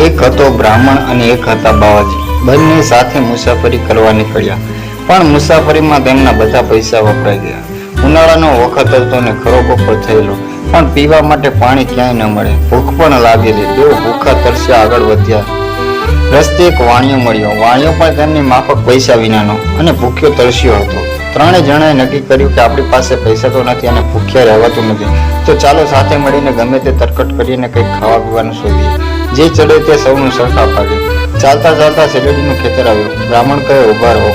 એક હતો બ્રાહ્મણ અને એક હતા બાવાજી. બંને સાથે મુસાફરી કરવા નીકળ્યા. પણ મુસાફરીમાં તેમના બધા પૈસા વપરાઈ ગયા. ઉનાળાનો વખત હતો ને ખરો બપોર થયેલો. પણ પીવા માટે પાણી ક્યાંય ન મળે. ભૂખ પણ લાગેલી. તેઓ ભૂખા તરસ્યા આગળ વધ્યા. રસ્તે એક વાણિયો મળ્યો. વાણિયો પણ તેમની માફક પૈસા વિનાનો અને ભૂખ્યો તરસ્યો હતો. ત્રણે જણાએ નક્કી કર્યું કે આપણી પાસે પૈસા તો નથી અને ભૂખ્યા રહેવાતું નથી. તો ચાલો સાથે મળીને ગમે તે તરકટ કરીને કંઈક ખાવા પીવાનું શોધીએ. જે ચડે તે સૌનું સરખા પાડે ચાલતા ચાલતા શેરડીનું ખેતર આવ્યું. બ્રાહ્મણ કહે, ઊભા રહો.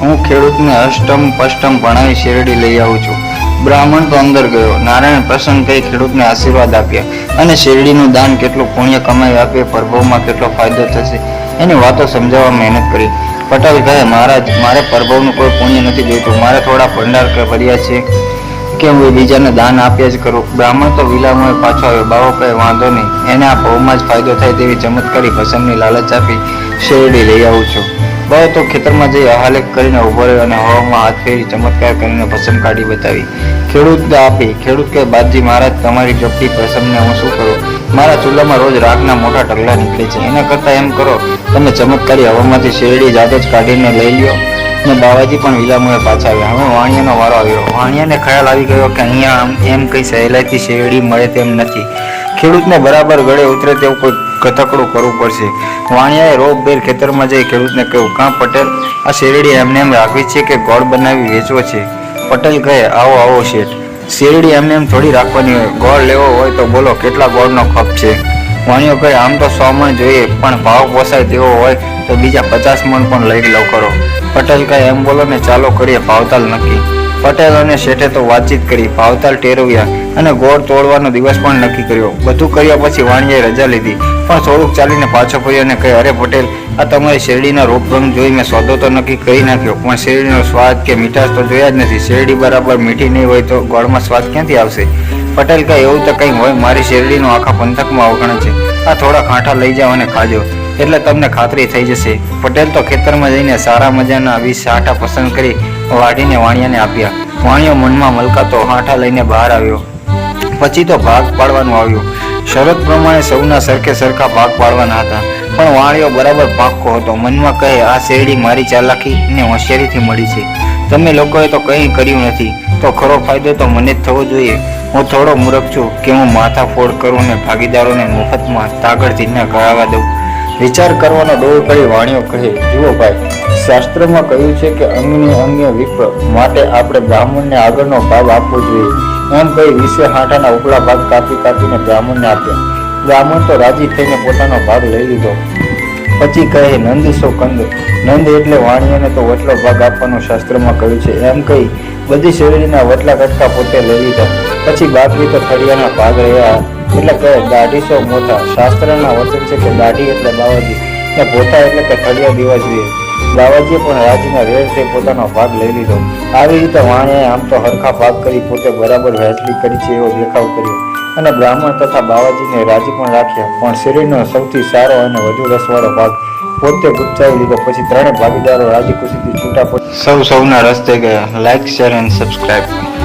હું ખેડૂતને અષ્ટમ પષ્ટમ ભણાવી શેરડી લઈ આવું છું. બ્રાહ્મણ તો અંદર ગયો. નારાયણ પ્રસન્ન કહી ખેડૂતને આશીર્વાદ આપ્યા અને શેરડીનું દાન કેટલું પુણ્ય કમાઈ આપે, પ્રભવમાં કેટલો ફાયદો થશે એની વાતો સમજાવવા મહેનત કરી. પટેલ કહે, મહારાજ, મારે પ્રભવનું કોઈ પુણ્ય નથી જોઈતું. મારે થોડા ભંડાર કર્યા છે. કે હું એ બીજાને દાન આપ્યા જ કરું બ્રાહ્મણ તો વિલામોએ પાછો આવ્યો બાવો કહે વાંધો નહીં. એને આ ભાવમાં જ ફાયદો થાય તેવી ચમત્કારી પસંદની લાલચ આપી શેરડી લઈ આવું છું. બાવો તો ખેતરમાં જઈ હાલેક કરીને ઊભો રહ્યો અને હવામાં હાથ ફેરી ચમત્કાર કરીને પસંદ કાઢી બતાવી. ખેડૂત આપી. ખેડૂત કે બાદજી મહારાજ, તમારી ચોખ્ખી ભસમને હું શું કરું? મારા ચૂલામાં રોજ રાગના મોટા ઢગલા નીકળે છે. એના કરતાં એમ કરો, તમે ચમત્કારી હવામાંથી શેરડી જાતે જ કાઢીને લઈ લ્યો. ને બાવાજી પણ વિલામોએ પાછા આવ્યા. હવે વાણિયાનો વારો આવ્યો. વાણિયાને ખ્યાલ આવી ગયો કે અહીંયા આમ એમ કંઈ સહેલાઈથી શેરડી મળે તેમ નથી. ખેડૂતને બરાબર ગળે ઉતરે તેવું કોઈ કથકડું કરવું પડશે. વાણિયાએ રોબભેર ખેતરમાં જઈ ખેડૂતને કહ્યું, કાં પટેલ, આ શેરડી એમને એમ રાખવી છે કે ગોળ બનાવી વેચવો છે? પટેલ કહે, આવો આવો શેઠ. શેરડી એમને એમ થોડી રાખવાની હોય. ગોળ લેવો હોય તો બોલો, કેટલા ગોળનો ખપ છે? વાણિયો કહે, આમ તો સો મણ જોઈએ, પણ ભાવ પોસાય તેવો હોય તો બીજા પચાસ મણ પણ લઈ લો કરો. પટેલ કહે, એમ બોલો ને ચાલો કરીએ, ભાવતાલ નક્કી. પટેલ અને શેઠે તો વાતચીત કરી, ભાવતાલ ટેરવ્યા અને ગોળ તોડવાનો દિવસ પણ નક્કી કર્યો. બધું કર્યા પછી વાણિયાએ રજા લીધી. પણ થોડુંક ચાલીને પાછો ફર્યો અને કહે અરે પટેલ, આ તમારી શેરડીના રૂપરંગ જોઈ મેં સોદો તો નક્કી કરી નાખ્યો, પણ શેરડીનો સ્વાદ કે મીઠાશ તો જોયા જ નથી. શેરડી બરાબર મીઠી નહીં હોય તો ગોળમાં સ્વાદ ક્યાંથી આવશે? પટેલ કહે, એવું તો કંઈ હોય, મારી શેરડીનો આખા પંથકમાં અવગણ છે. આ થોડા કાંઠા લઈ જાઓ અને ખાજો, એટલે તમને ખાતરી થઈ જશે. પટેલ તો ખેતરમાં જઈને સારા મજાના વીસ આટા પસંદ કરી વાઢીને વાણિયાને આપ્યા. વાણિયો મનમાં મલકાતો હાંઠા લઈને બહાર આવ્યો. પછી તો ભાગ પાડવાનું આવ્યું. શરત પ્રમાણે સૌના સરખે સરખા ભાગ પાડવાના હતા. પણ વાણિયો બરાબર પાકો હતો. મનમાં કહે, આ શેરડી મારી ચાલાકી ને હોશિયારીથી મળી છે. તમે લોકોએ તો કંઈ કર્યું નથી. તો ખરો ફાયદો તો મને જ થવો જોઈએ. હું થોડો મૂર્ખ છું કે હું માથા ફોડ કરું ને ભાગીદારોને મફતમાં તાગડથી ન કરાવવા દઉં. વિચાર કરવાનો ડોળ કરી વાણિયો કહે. જુઓ ભાઈ, શાસ્ત્રમાં કહ્યું છે કે અંગને અન્ય વિપ્ર માટે આપણે બ્રાહ્મણને આગળનો ભાગ આપવો જોઈએ. એમ કહી વિશે હાંઠાના ઉપલા ભાગ કાપી કાપીને બ્રાહ્મણને આપ્યા. બ્રાહ્મણ તો રાજી થઈને પોતાનો ભાગ લઈ લીધો. પછી કહે, નંદ સો કંદ. નંદ એટલે વાણિયાને તો વટલો ભાગ આપવાનું શાસ્ત્રમાં કહ્યું છે. એમ કહી બધી શેરડીના વટલા કટકા પોતે લઈ લીધા. પછી બાકી તો ફળિયાના ભાગ રહ્યા. એટલે કહે દાઢી સો મોથા શાસ્ત્રના વચન છે કે દાઢી એટલે બાવાજી. ને પોતા એટલે કે ફળિયા દેવા જોઈએ. બાવાજીએ પણ રાજીના વેરથી પોતાનો ભાગ લઈ લીધો. આવી રીતે વાણિયાએ આમ તો હરખા ભાગ કરી પોતે બરાબર વહેંચણી કરી છે એવો દેખાવ કર્યો. અને બ્રાહ્મણ તથા બાવાજીને રાજી પણ રાખ્યા. પણ શરીરનો સૌથી સારો અને વધુ રસવાળો ભાગ પોતે ગુપચાવી લીધો. પછી ત્રણેય ભાગીદારો રાજી ખુશીથી છૂટા સૌ સૌના રસ્તે ગયા. Like share and subscribe